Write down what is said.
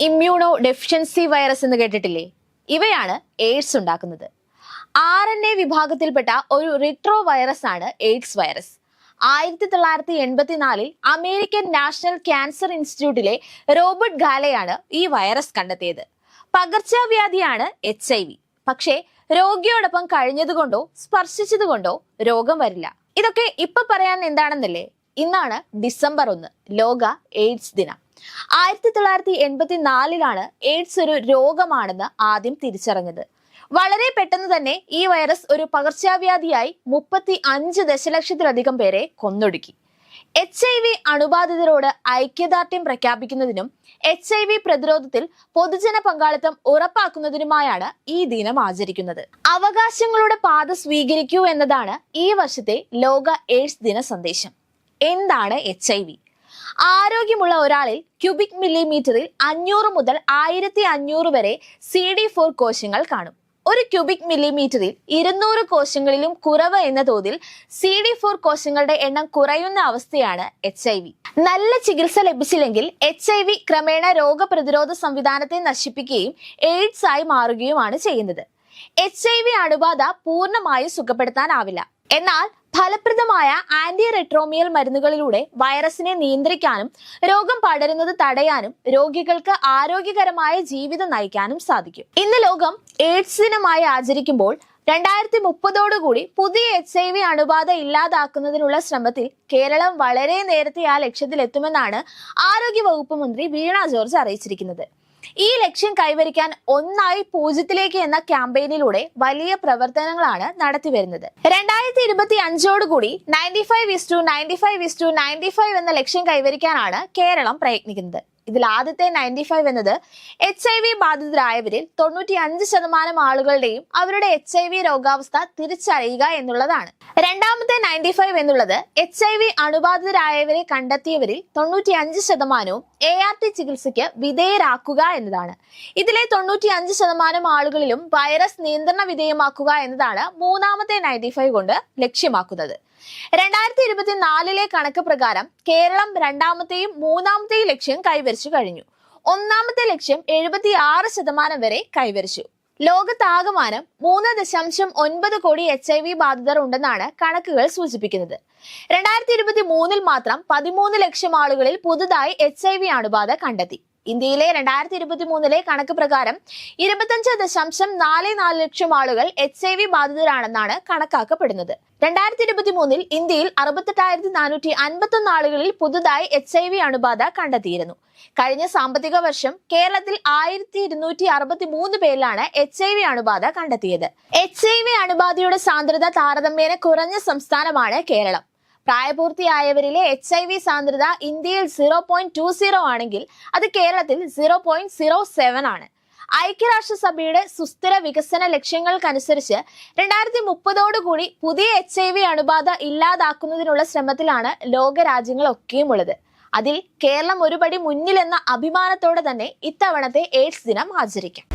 Immuno deficiency virus എന്ന് കേട്ടിട്ടില്ലേ? ഇവയാണ് എയ്ഡ്സ് ഉണ്ടാക്കുന്നത്. ആർ എൻ എ വിഭാഗത്തിൽപ്പെട്ട ഒരു റിട്രോ വൈറസ് ആണ് എയ്ഡ്സ് വൈറസ് ആയിരത്തി തൊള്ളായിരത്തി എൺപത്തിനാലിൽ അമേരിക്കൻ നാഷണൽ ക്യാൻസർ ഇൻസ്റ്റിറ്റ്യൂട്ടിലെ റോബർട്ട് ഗാലയാണ് ഈ വൈറസ് കണ്ടെത്തിയത്. പകർച്ചവ്യാധിയാണ് എച്ച് ഐ വി പക്ഷേ രോഗിയോടൊപ്പം കഴിഞ്ഞതുകൊണ്ടോ സ്പർശിച്ചതുകൊണ്ടോ രോഗം വരില്ല. ഇതൊക്കെ ഇപ്പൊ പറയാൻ എന്താണെന്നല്ലേ? ഇന്നാണ് ഡിസംബർ ഒന്ന് ലോക എയ്ഡ്സ് ദിനം. ആയിരത്തി തൊള്ളായിരത്തി എൺപത്തി നാലിലാണ് എയ്ഡ്സ് ഒരു രോഗമാണെന്ന് ആദ്യം തിരിച്ചറിഞ്ഞത്. വളരെ പെട്ടെന്ന് തന്നെ ഈ വൈറസ് ഒരു പകർച്ചവ്യാധിയായി മുപ്പത്തി അഞ്ച് ദശലക്ഷത്തിലധികം പേരെ കൊന്നൊടുക്കി. എച്ച് ഐ വി അണുബാധിതരോട് ഐക്യദാർഢ്യം പ്രഖ്യാപിക്കുന്നതിനും എച്ച് ഐ വി പ്രതിരോധത്തിൽ പൊതുജന പങ്കാളിത്തം ഉറപ്പാക്കുന്നതിനുമായാണ് ഈ ദിനം ആചരിക്കുന്നത്. അവകാശങ്ങളുടെ പാത സ്വീകരിക്കൂ എന്നതാണ് ഈ വർഷത്തെ ലോക എയ്ഡ്സ് ദിന സന്ദേശം. എന്താണ് എച്ച് ഐ വി? ആരോഗ്യമുള്ള ഒരാളിൽ ക്യൂബിക് മില്ലിമീറ്ററിൽ അഞ്ഞൂറ് മുതൽ ആയിരത്തി അഞ്ഞൂറ് വരെ സി ഡി ഫോർ കോശങ്ങൾ കാണും. ഒരു ക്യൂബിക് മില്ലിമീറ്ററിൽ ഇരുന്നൂറ് കോശങ്ങളിലും കുറവ് എന്ന തോതിൽ സി ഡി ഫോർ കോശങ്ങളുടെ എണ്ണം കുറയുന്ന അവസ്ഥയാണ് എച്ച് ഐ വി. നല്ല ചികിത്സ ലഭിച്ചില്ലെങ്കിൽ എച്ച് ഐ വി ക്രമേണ രോഗപ്രതിരോധ സംവിധാനത്തെ നശിപ്പിക്കുകയും എയ്ഡ്സ് ആയി മാറുകയുമാണ് ചെയ്യുന്നത്. എച്ച് ഐ വി അണുബാധ പൂർണമായും സുഖപ്പെടുത്താനാവില്ല. എന്നാൽ ഫലപ്രദമായ ആന്റി റെട്രോമിയൽ മരുന്നുകളിലൂടെ വൈറസിനെ നിയന്ത്രിക്കാനും രോഗം പടരുന്നത് തടയാനും രോഗികൾക്ക് ആരോഗ്യകരമായ ജീവിതം നയിക്കാനും സാധിക്കും. ഇന്ന് ലോകം എയ്ഡ്സ് ദിനമായി ആചരിക്കുമ്പോൾ രണ്ടായിരത്തി മുപ്പതോടുകൂടി പുതിയ എച്ച് ഐ വി അണുബാധ ഇല്ലാതാക്കുന്നതിനുള്ള ശ്രമത്തിൽ കേരളം വളരെ നേരത്തെ ആ ലക്ഷ്യത്തിലെത്തുമെന്നാണ് ആരോഗ്യ വകുപ്പ് മന്ത്രി വീണ ജോർജ് അറിയിച്ചിരിക്കുന്നത്. ഈ ലക്ഷ്യം കൈവരിക്കാൻ ഒന്നായി പൂജ്യത്തിലേക്ക് എന്ന ക്യാമ്പയിനിലൂടെ വലിയ പ്രവർത്തനങ്ങളാണ് നടത്തിവരുന്നത് രണ്ടായിരത്തി ഇരുപത്തി അഞ്ചോടുകൂടി ninety five is to ninety five is to ninety five എന്ന ലക്ഷ്യം കൈവരിക്കാനാണ് കേരളം പ്രയത്നിക്കുന്നത്. ഇതിൽ ആദ്യത്തെ നയന്റി ഫൈവ് എന്നത് എച്ച് ഐ വി ബാധിതരായവരിൽ തൊണ്ണൂറ്റി അഞ്ച് ശതമാനം ആളുകളുടെയും അവരുടെ എച്ച് ഐ വി രോഗാവസ്ഥ തിരിച്ചറിയുക എന്നുള്ളതാണ്. രണ്ടാമത്തെ നയന്റി ഫൈവ് എന്നുള്ളത് എച്ച് ഐ വി അണുബാധിതരായവരെ കണ്ടെത്തിയവരിൽ തൊണ്ണൂറ്റി അഞ്ച് ശതമാനവും എ ആർ ടി ചികിത്സയ്ക്ക് വിധേയരാക്കുക എന്നതാണ്. ഇതിലെ തൊണ്ണൂറ്റി അഞ്ച് ശതമാനം ആളുകളിലും വൈറസ് നിയന്ത്രണ വിധേയമാക്കുക എന്നതാണ് മൂന്നാമത്തെ നയന്റി ഫൈവ് കൊണ്ട് ലക്ഷ്യമാക്കുന്നത്. രണ്ടായിരത്തി ഇരുപത്തിനാലിലെ കണക്ക് പ്രകാരം കേരളം രണ്ടാമത്തെയും മൂന്നാമത്തെയും ലക്ഷ്യം കൈവരിച്ചു കഴിഞ്ഞു. ഒന്നാമത്തെ ലക്ഷ്യം എഴുപത്തി ആറ് ശതമാനം വരെ കൈവരിച്ചു. ലോകത്താകമാനം മൂന്ന് ദശാംശം ഒൻപത് കോടി എച്ച് ഐ വി ബാധിതർ ഉണ്ടെന്നാണ് കണക്കുകൾ സൂചിപ്പിക്കുന്നത്. രണ്ടായിരത്തി ഇരുപത്തി മൂന്നിൽ മാത്രം പതിമൂന്ന് ലക്ഷം ആളുകളിൽ പുതുതായി എച്ച് ഐ വി അണുബാധ കണ്ടെത്തി. ഇന്ത്യയിലെ രണ്ടായിരത്തി ഇരുപത്തി മൂന്നിലെ കണക്ക് പ്രകാരം ഇരുപത്തഞ്ച് ദശാംശം നാല് നാല് ലക്ഷം ആളുകൾ എച്ച് ഐ വി ബാധിതരാണെന്നാണ് കണക്കാക്കപ്പെടുന്നത്. രണ്ടായിരത്തി ഇരുപത്തി മൂന്നിൽ ഇന്ത്യയിൽ അറുപത്തെട്ടായിരത്തി നാനൂറ്റി അൻപത്തി ഒന്ന് ആളുകളിൽ പുതുതായി എച്ച് ഐ വി അണുബാധ കണ്ടെത്തിയിരുന്നു. കഴിഞ്ഞ സാമ്പത്തിക വർഷം കേരളത്തിൽ ആയിരത്തി ഇരുന്നൂറ്റി അറുപത്തി മൂന്ന് പേരിലാണ് എച്ച് ഐ വി അണുബാധ കണ്ടെത്തിയത്. എച്ച് ഐ വി അണുബാധയുടെ സാന്ദ്രത താരതമ്യേന കുറഞ്ഞ സംസ്ഥാനമാണ് കേരളം. പ്രായപൂർത്തിയായവരിലെ എച്ച് ഐ വി സാന്ദ്രത ഇന്ത്യയിൽ സീറോ പോയിന്റ് ടു സീറോ ആണെങ്കിൽ അത് കേരളത്തിൽ സീറോ പോയിന്റ് സീറോ സെവൻ ആണ്. ഐക്യരാഷ്ട്രസഭയുടെ സുസ്ഥിര വികസന ലക്ഷ്യങ്ങൾക്കനുസരിച്ച് രണ്ടായിരത്തി മുപ്പതോടുകൂടി പുതിയ എച്ച് ഐ വി അണുബാധ ഇല്ലാതാക്കുന്നതിനുള്ള ശ്രമത്തിലാണ് ലോകരാജ്യങ്ങളൊക്കെയും ഉള്ളത് അതിൽ കേരളം ഒരുപടി മുന്നിലെന്ന അഭിമാനത്തോടെ തന്നെ ഇത്തവണത്തെ എയ്ഡ്സ് ദിനം ആചരിക്കാം.